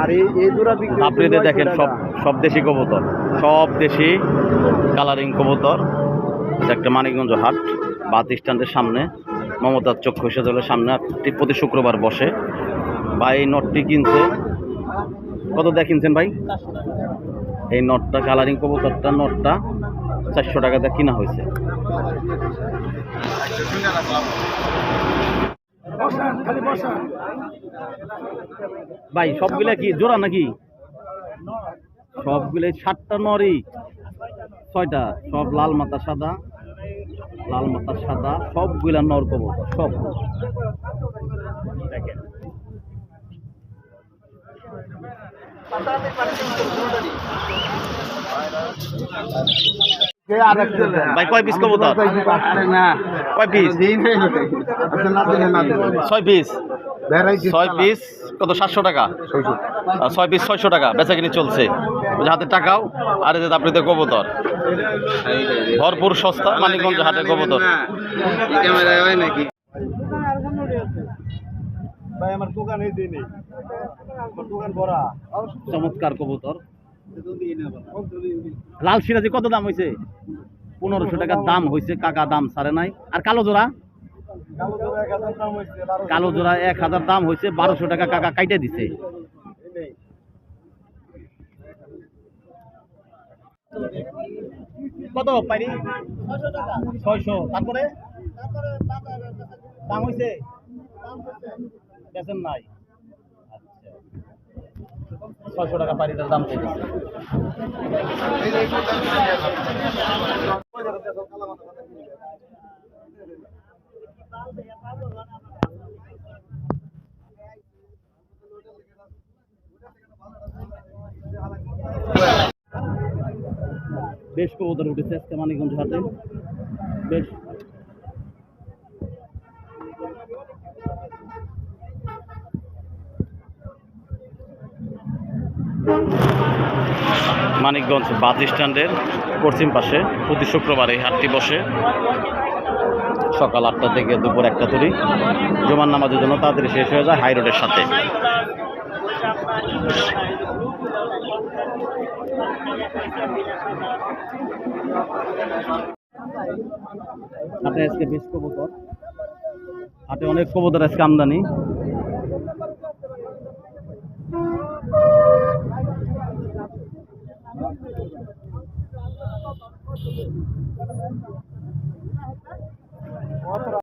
আর এই দুরা বিক্রি দেখেন সব সব দেশি কবুতর। সব দেশি কালারিং কবুতর। একটা মানিকগঞ্জ হাট বাস স্ট্যান্ডের সামনে। মমতার চক্ষু সেজলের সামনে। প্রতি শুক্রবার বসে। ভাই এই নটটি কিনছে। কত দিয়ে কিনছেন ভাই? এই নটটা কালারিং কবুতরটা নটটা চারশো টাকা দিয়ে কিনা হয়েছে। ভাই, সবগুলা কি? জোড়া নাকি? সবগুলো সাতটা নরই। ছয়টা, সব লাল মাথা সাদা, লাল মাথা সাদা, সবগুলা নর কবুতর, সব। ভাই কয় পিস কবুতর? কয় পিস ছয় পিস ছয় পিস কত সাতশো টাকা? ছয় পিস ছয়শো টাকা বেচা কিনি চলছে। হাতে টাকাও আর এই যে আপনাদের কবুতর। ভরপুর সস্তা মানিকগঞ্জ হাটের কবুতর। চমৎকার কবুতর। লাল সিরাজি কত দাম হয়েছে পনেরোশো টাকার দাম হয়েছে কাকা দাম সারে নাই। আর কালো জোড়া? কালো জোড়া এক হাজার দাম হয়েছে বারোশো টাকা কাকা কাইটে দিছে। কত ছয়শো। তারপরে? দাম হয়েছে নাই। ছয়শো টাকা পারিটার দাম চেয়েছে বেশ কবুতর উঠেছে আজকে মানিকগঞ্জ হাটে। বেশ। মানিকগঞ্জ বাস স্ট্যান্ডের পশ্চিম পাশে প্রতি শুক্রবার এই হাটটি বসে। সকাল আটটা থেকে দুপুর একটা তরি। জমান নামাজের জন্য তাড়াতাড়ি শেষ হয়ে যায় হাই রোডের সাথে। হাটে আজকে বেশ কবুতর। হাটে অনেক কবুতর, আজকে আমদানি।